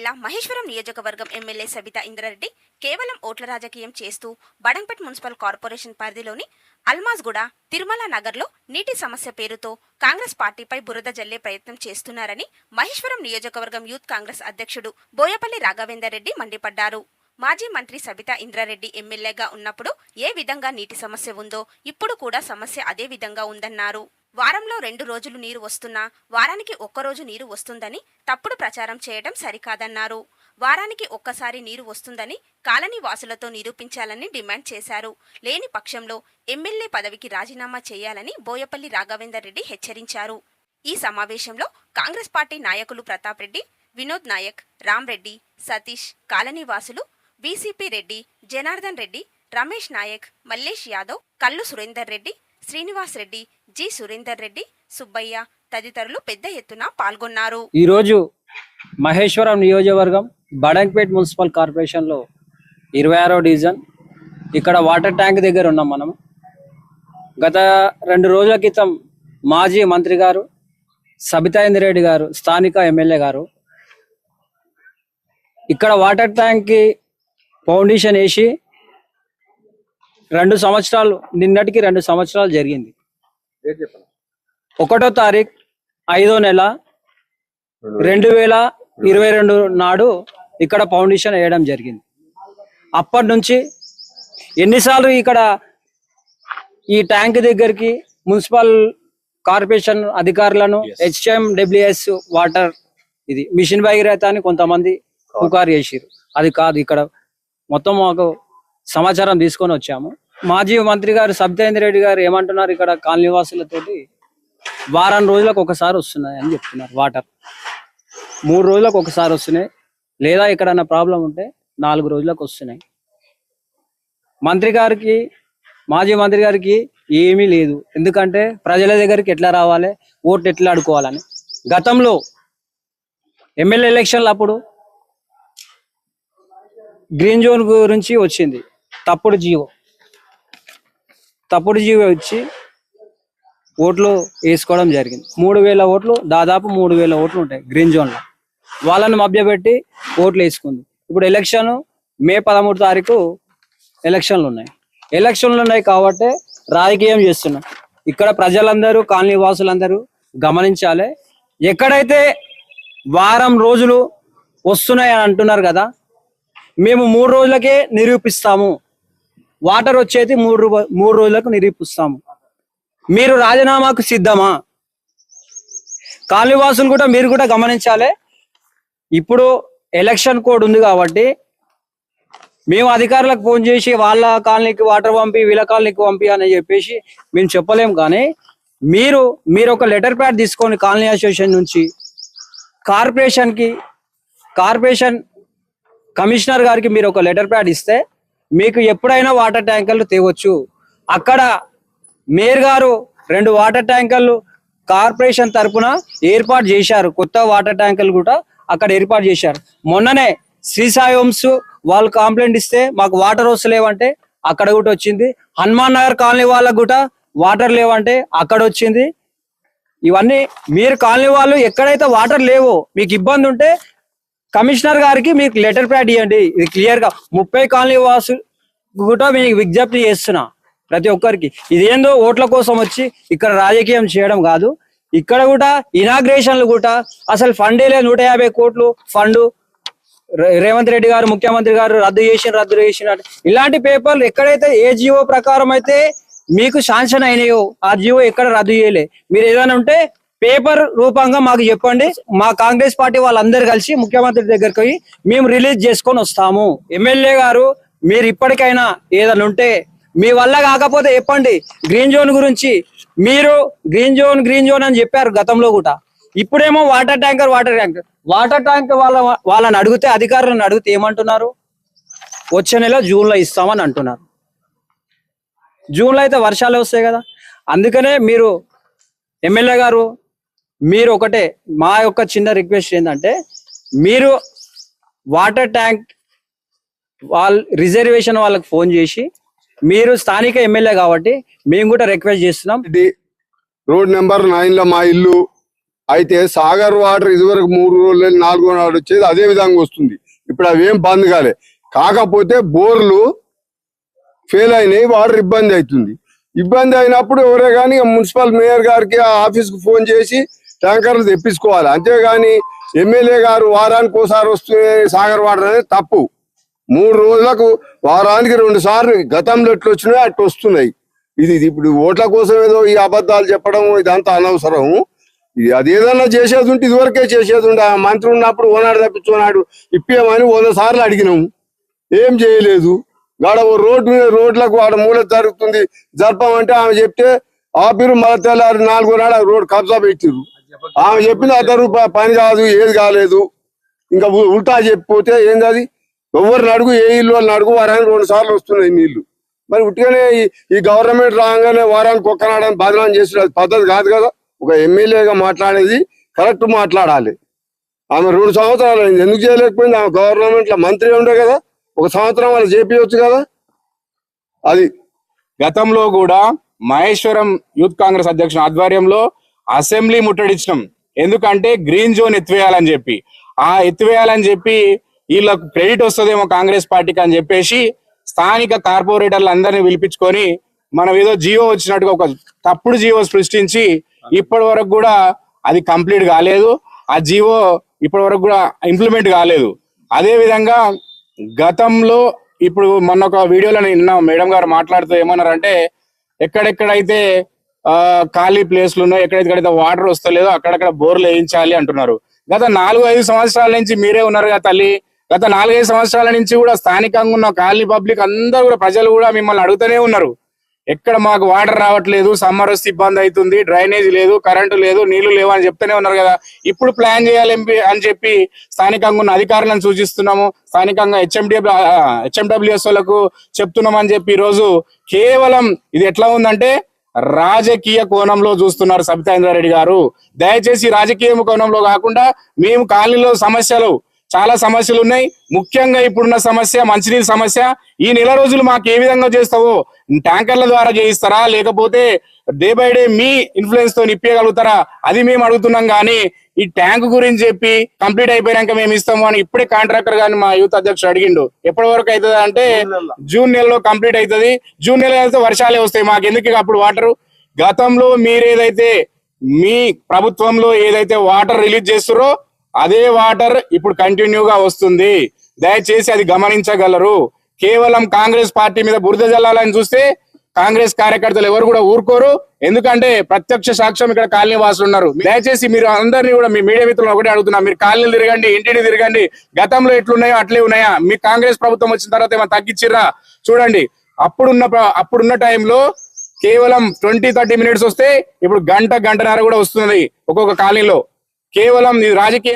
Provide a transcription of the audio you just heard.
జిల్లా మహేశ్వరం నియోజకవర్గం ఎమ్మెల్యే సబితా ఇంద్రారెడ్డి కేవలం ఓట్ల రాజకీయం చేస్తూ బడంపేట్ మున్సిపల్ కార్పొరేషన్ పరిధిలోని అల్మాజ్గూడ తిరుమల నగర్లో నీటి సమస్య పేరుతో కాంగ్రెస్ పార్టీపై బురద జల్లే ప్రయత్నం చేస్తున్నారని మహేశ్వరం నియోజకవర్గం యూత్ కాంగ్రెస్ అధ్యక్షుడు బోయపల్లి రాఘవేందర్ రెడ్డి మండిపడ్డారు. మాజీ మంత్రి సబితా ఇంద్రారెడ్డి ఎమ్మెల్యేగా ఉన్నప్పుడు ఏ విధంగా నీటి సమస్య ఉందో ఇప్పుడు కూడా సమస్య అదే విధంగా ఉందన్నారు. వారంలో రెండు రోజులు నీరు వస్తున్నా వారానికి ఒక్కరోజు నీరు వస్తుందని తప్పుడు ప్రచారం చేయడం సరికాదన్నారు. వారానికి ఒక్కసారి నీరు వస్తుందని కాలనీ వాసులతో నిరూపించాలని డిమాండ్ చేశారు. లేని పక్షంలో ఎమ్మెల్యే పదవికి రాజీనామా చేయాలని బోయపల్లి రాఘవేందర్ రెడ్డి హెచ్చరించారు. ఈ సమావేశంలో కాంగ్రెస్ పార్టీ నాయకులు ప్రతాప్ రెడ్డి వినోద్ నాయక్ రామ్ రెడ్డి సతీష్ కాలనీ వాసులు బీసీపీ రెడ్డి జనార్దన్ రెడ్డి రమేష్ నాయక్ మల్లేష్ యాదవ్ కల్లు సురేందర్ రెడ్డి శ్రీనివాస్ రెడ్డి జి. సురేందర్ రెడ్డి సుబ్బయ్య తదితరులు పెద్ద ఎత్తున పాల్గొన్నారు. ఈరోజు మహేశ్వరం నియోజకవర్గం బడంపేట్ మున్సిపల్ కార్పొరేషన్లో ఇరవై ఆరో డివిజన్. ఇక్కడ వాటర్ ట్యాంక్ దగ్గర ఉన్నాం మనం గత రెండు రోజుల క్రితం మాజీ మంత్రి గారు సబితా ఇంద్రెడ్డి గారు స్థానిక ఎమ్మెల్యే గారు ఇక్కడ వాటర్ ట్యాంక్కి ఫౌండేషన్ వేసి రెండు సంవత్సరాలు నిన్నటికి రెండు సంవత్సరాలు జరిగింది. ఒకటో తారీఖు ఐదో నెల రెండు వేల ఇరవై రెండు నాడు ఇక్కడ ఫౌండేషన్ వేయడం జరిగింది. అప్పటి నుంచి ఎన్నిసార్లు ఇక్కడ ఈ ట్యాంక్ దగ్గరికి మున్సిపల్ కార్పొరేషన్ అధికారులను హెచ్ఎం డబ్ల్యూఎస్ వాటర్ ఇది మిషన్ భగీరథ అని కొంతమంది పుకారు చేసిరు అది కాదు ఇక్కడ మొత్తం మాకు సమాచారం తీసుకొని వచ్చాము. మాజీ మంత్రి గారు సబితేంద్ర రెడ్డి గారు ఏమంటున్నారు ఇక్కడ కాలనీవాసులతోటి? వారం రోజులకు ఒకసారి వస్తున్నాయి అని చెప్తున్నారు వాటర్. మూడు రోజులకు ఒకసారి వస్తున్నాయి. లేదా ఎక్కడన్నా ప్రాబ్లం ఉంటే నాలుగు రోజులకు వస్తున్నాయి. మంత్రి గారికి మాజీ మంత్రి గారికి ఏమీ లేదు. ఎందుకంటే ప్రజల దగ్గరికి ఎట్లా రావాలి? ఓట్లు ఎట్లా అడుకోవాలని గతంలో ఎమ్మెల్యే ఎలక్షన్లు అప్పుడు గ్రీన్ జోన్ గురించి వచ్చింది. తప్పుడు జీవో. తప్పుడు జీవి వచ్చి ఓట్లు వేసుకోవడం జరిగింది. మూడు వేల ఓట్లు దాదాపు మూడు వేల ఓట్లు ఉంటాయి గ్రీన్ జోన్లో వాళ్ళని మభ్యపెట్టి ఓట్లు వేసుకుంది. ఇప్పుడు ఎలక్షన్ మే పదమూడు తారీఖు ఎలక్షన్లు ఉన్నాయి. ఎలక్షన్లు ఉన్నాయి కాబట్టి రాజకీయం చేస్తున్నాం. ఇక్కడ ప్రజలందరూ కాలనీ వాసులందరూ గమనించాలి. ఎక్కడైతే వారం రోజులు వస్తున్నాయి అని అంటున్నారు కదా మేము మూడు రోజులకే నిరూపిస్తాము. వాటర్ వచ్చేది మూడు మూడు రోజులకు నిరూపిస్తాము. మీరు రాజీనామాకు సిద్ధమా? కాలనీవాసులు కూడా మీరు కూడా గమనించాలి. ఇప్పుడు ఎలక్షన్ కోడ్ ఉంది కాబట్టి మేము అధికారులకు ఫోన్ చేసి వాళ్ళ కాలనీకి వాటర్ పంపి వీళ్ళ కాలనీకి పంపి అని చెప్పేసి మేము చెప్పలేము కానీ మీరు మీరు ఒక లెటర్ ప్యాడ్ తీసుకొని కాలనీ అసోసియేషన్ నుంచి కార్పొరేషన్కి కార్పొరేషన్ కమిషనర్ గారికి మీరు ఒక లెటర్ ప్యాడ్ ఇస్తే మీకు ఎప్పుడైనా వాటర్ ట్యాంకర్లు తేవచ్చు. అక్కడ మేయర్ గారు రెండు వాటర్ ట్యాంకర్లు కార్పొరేషన్ తరపున ఏర్పాటు చేశారు. కొత్త వాటర్ ట్యాంకర్లు కూడా అక్కడ ఏర్పాటు చేశారు. మొన్ననే శ్రీ సాయి హోమ్స్ వాళ్ళు కంప్లైంట్ ఇస్తే మాకు వాటర్ వస్తలేవంటే అక్కడ కూడా వచ్చింది. హనుమాన్ నగర్ కాలనీ వాళ్ళకు కూడా వాటర్ లేవంటే అక్కడ వచ్చింది. ఇవన్నీ మీరు కాలనీ వాళ్ళు ఎక్కడైతే వాటర్ లేవో మీకు ఇబ్బంది ఉంటే కమిషనర్ గారికి మీకు లెటర్ ప్యాడ్ ఇవ్వండి ఇది క్లియర్గా ముప్పై కాలనీ వాసు కూడా మీకు విజ్ఞప్తి చేస్తున్నా ప్రతి ఒక్కరికి. ఇదేందో ఓట్ల కోసం వచ్చి ఇక్కడ రాజకీయం చేయడం కాదు. ఇక్కడ కూడా ఇనాగ్రేషన్లు కూడా అసలు ఫండే లేదు. నూట యాభై కోట్లు ఫండ్ రేవంత్ రెడ్డి గారు ముఖ్యమంత్రి గారు రద్దు చేసిన రద్దు చేసిన ఇలాంటి పేపర్లు ఎక్కడైతే ఏ జియో ప్రకారం అయితే మీకు శాంక్షన్ అయినాయో ఆ జియో ఎక్కడ రద్దు చేయలే. మీరు ఏదైనా ఉంటే పేపర్ రూపంగా మాకు చెప్పండి. మా కాంగ్రెస్ పార్టీ వాళ్ళందరూ కలిసి ముఖ్యమంత్రి దగ్గరికి పోయి మేము రిలీజ్ చేసుకొని వస్తాము. ఎమ్మెల్యే గారు మీరు ఇప్పటికైనా ఏదైనా ఉంటే మీ వల్ల కాకపోతే చెప్పండి. గ్రీన్ జోన్ గురించి మీరు గ్రీన్ జోన్ గ్రీన్ జోన్ అని చెప్పారు గతంలో కూడా. ఇప్పుడేమో water tanker water tanker. Water tanker వాళ్ళ వాళ్ళని అడిగితే అధికారులను అడిగితే ఏమంటున్నారు? వచ్చే నెల జూన్లో ఇస్తామని అంటున్నారు. జూన్లో అయితే వర్షాలు వస్తాయి కదా. అందుకనే మీరు ఎమ్మెల్యే గారు మీరు ఒకటే మా యొక్క చిన్న రిక్వెస్ట్ ఏంటంటే మీరు వాటర్ ట్యాంక్ వాళ్ళ రిజర్వేషన్ వాళ్ళకి ఫోన్ చేసి మీరు స్థానిక ఎమ్మెల్యే కాబట్టి మేము కూడా రిక్వెస్ట్ చేస్తున్నాం. ఇది రోడ్ నెంబర్ నైన్లో మా ఇల్లు అయితే సాగర్ వాటర్ ఇదివరకు మూడు రోజులు నాలుగో నాడు వచ్చేది అదే విధంగా వస్తుంది. ఇప్పుడు అవేం బంద్ కాలే. కాకపోతే బోర్లు ఫెయిల్ అయినాయి వాటర్ ఇబ్బంది అవుతుంది. ఇబ్బంది అయినప్పుడు ఎవరే కానీ మున్సిపల్ మేయర్ గారికి ఆ ఆఫీస్కి ఫోన్ చేసి ట్యాంకర్లు తెప్పించుకోవాలి. అంతేగాని ఎమ్మెల్యే గారు వారానికి ఒకసారి వస్తే సాగర్ వాటర్ అనేది తప్పు. మూడు రోజులకు వారానికి రెండు సార్లు గతంలో ఎట్లు వచ్చినాయి అట్టు వస్తున్నాయి. ఇది ఇప్పుడు ఓట్ల కోసం ఏదో ఈ అబద్ధాలు చెప్పడం ఇదంతా అనవసరం. ఇది అది ఏదన్నా చేసేది ఉంటే ఇదివరకే చేసేది ఉండే. ఆ మంత్రి ఉన్నప్పుడు ఓనాడు తప్పించుకున్నాడు ఇప్పేమని వంద సార్లు అడిగినాము. ఏం చేయలేదు. గాడ ఓ రోడ్డు మీద రోడ్లకు వాడ మూల జరుగుతుంది. జరపమంటే ఆమె చెప్తే ఆపిరు మళ్ళీ తెల్లారు నాలుగో నాడు ఆ రోడ్ కబ్జా పెట్టిరు ఆమె చెప్పింది అర్ధ రూపాయి పని కాదు ఏది కాలేదు. ఇంకా ఉల్టా చెప్పిపోతే ఏంది అది ఎవరిని అడుగు ఏ ఇల్లు వాళ్ళని అడుగు వారానికి రెండు సార్లు వస్తున్నాయి నీళ్ళు మరి ఉట్టిగానే ఈ- గవర్నమెంట్ రాగానే వారానికి ఒక్కనాడని బదనాన్ని చేసిన పద్ధతి కాదు కదా. ఒక ఎమ్మెల్యేగా మాట్లాడేది కరెక్ట్ మాట్లాడాలి. ఆమె రెండు సంవత్సరాలు అయింది. ఎందుకు చేయలేకపోయింది? ఆమె గవర్నమెంట్లో మంత్రి ఉండే కదా. ఒక సంవత్సరం వాళ్ళు చేపించవచ్చు కదా. అది గతంలో కూడా మహేశ్వరం యూత్ కాంగ్రెస్ అధ్యక్షుని ఆధ్వర్యంలో అసెంబ్లీ ముట్టడిచ్చినాం. ఎందుకంటే గ్రీన్ జోన్ ఎత్తివేయాలని చెప్పి. ఆ ఎత్తివేయాలని చెప్పి వీళ్ళకు క్రెడిట్ వస్తుందేమో కాంగ్రెస్ పార్టీకి అని చెప్పేసి స్థానిక కార్పొరేటర్లు అందరినీ పిలిపించుకొని మనం ఏదో జియో వచ్చినట్టుగా ఒక తప్పుడు జియో సృష్టించి ఇప్పటి వరకు కూడా అది కంప్లీట్ కాలేదు. ఆ జియో ఇప్పటి వరకు కూడా ఇంప్లిమెంట్ కాలేదు. అదే విధంగా గతంలో ఇప్పుడు మొన్న ఒక వీడియోలో నిన్న మేడం గారు మాట్లాడుతూ ఏమన్నారంటే ఎక్కడెక్కడైతే ఖాళీ ప్లేస్లు ఉన్నాయో. కడితే వాటర్ వస్తలేదో అక్కడక్కడ బోర్లు వేయించాలి అంటున్నారు. గత నాలుగు ఐదు సంవత్సరాల నుంచి మీరే ఉన్నారు కదా తల్లి. గత నాలుగైదు సంవత్సరాల నుంచి కూడా స్థానికంగా ఉన్న కాలనీ పబ్లిక్ అందరూ కూడా ప్రజలు కూడా మిమ్మల్ని అడుగుతూనే ఉన్నారు. ఎక్కడ మాకు వాటర్ రావట్లేదు సమ్మర్ వస్తే ఇబ్బంది అవుతుంది డ్రైనేజ్ లేదు కరెంటు లేదు నీళ్ళు లేవు అని చెప్తూనే ఉన్నారు కదా. ఇప్పుడు ప్లాన్ చేయాలి అని చెప్పి స్థానికంగా ఉన్న అధికారులను సూచిస్తున్నాము. స్థానికంగా హెచ్ఎండిఎఫ్ హెచ్ఎండబ్ల్యూఎస్ వాళ్ళకు చెప్తున్నాం అని చెప్పి ఈరోజు రోజు కేవలం ఇది ఎట్లా ఉందంటే రాజకీయ కోణంలో చూస్తున్నారు సబితాయింద్రారెడ్డి గారు. దయచేసి రాజకీయ కోణంలో కాకుండా మేము కాలనీలో సమస్యలు చాలా సమస్యలు ఉన్నాయి. ముఖ్యంగా ఇప్పుడున్న సమస్య మంచినీళ్ళ సమస్య. ఈ నెల రోజులు మాకు ఏ విధంగా చేస్తావో ట్యాంకర్ల ద్వారా చేయిస్తారా? లేకపోతే డే బై డే మీ ఇన్ఫ్లుయెన్స్తో నిప్పగలుగుతారా అది మేము అడుగుతున్నాం కానీ ఈ ట్యాంక్ గురించి చెప్పి కంప్లీట్ అయిపోయాక మేము ఇస్తాము అని ఇప్పుడే కాంట్రాక్టర్ గాని మా యూత్ అధ్యక్షుడు అడిగిండు. ఎప్పటి వరకు అవుతుంది అంటే జూన్ నెలలో. కంప్లీట్ అవుతుంది. జూన్ నెలలో అయితే వర్షాలే వస్తాయి. మాకు ఎందుకు అప్పుడు వాటర్ గతంలో మీరేదైతే మీ ప్రభుత్వంలో ఏదైతే వాటర్ రిలీజ్ చేస్తారో అదే వాటర్ ఇప్పుడు కంటిన్యూగా వస్తుంది. దయచేసి అది గమనించగలరు. కేవలం కాంగ్రెస్ పార్టీ మీద బురద జల్లాలని చూస్తే కాంగ్రెస్ కార్యకర్తలు ఎవరు కూడా ఊరుకోరు. ఎందుకంటే ప్రత్యక్ష సాక్ష్యం ఇక్కడ కాలనీ వాసులు ఉన్నారు. దయచేసి మీరు అందరినీ కూడా మీ మీడియా మిత్రులు ఒకటే అడుగుతున్నా. మీరు కాలనీలు తిరగండి ఇంటిని తిరగండి. గతంలో ఎట్లున్నాయో అట్లే ఉన్నాయా? మీ కాంగ్రెస్ ప్రభుత్వం వచ్చిన తర్వాత ఏమైనా తగ్గించిర్రా? చూడండి అప్పుడున్న అప్పుడున్న టైంలో కేవలం ట్వంటీ థర్టీ మినిట్స్ వస్తే ఇప్పుడు గంట గంటన్నర కూడా వస్తున్నది ఒక్కొక్క కాలనీలో. కేవలం రాజకీయ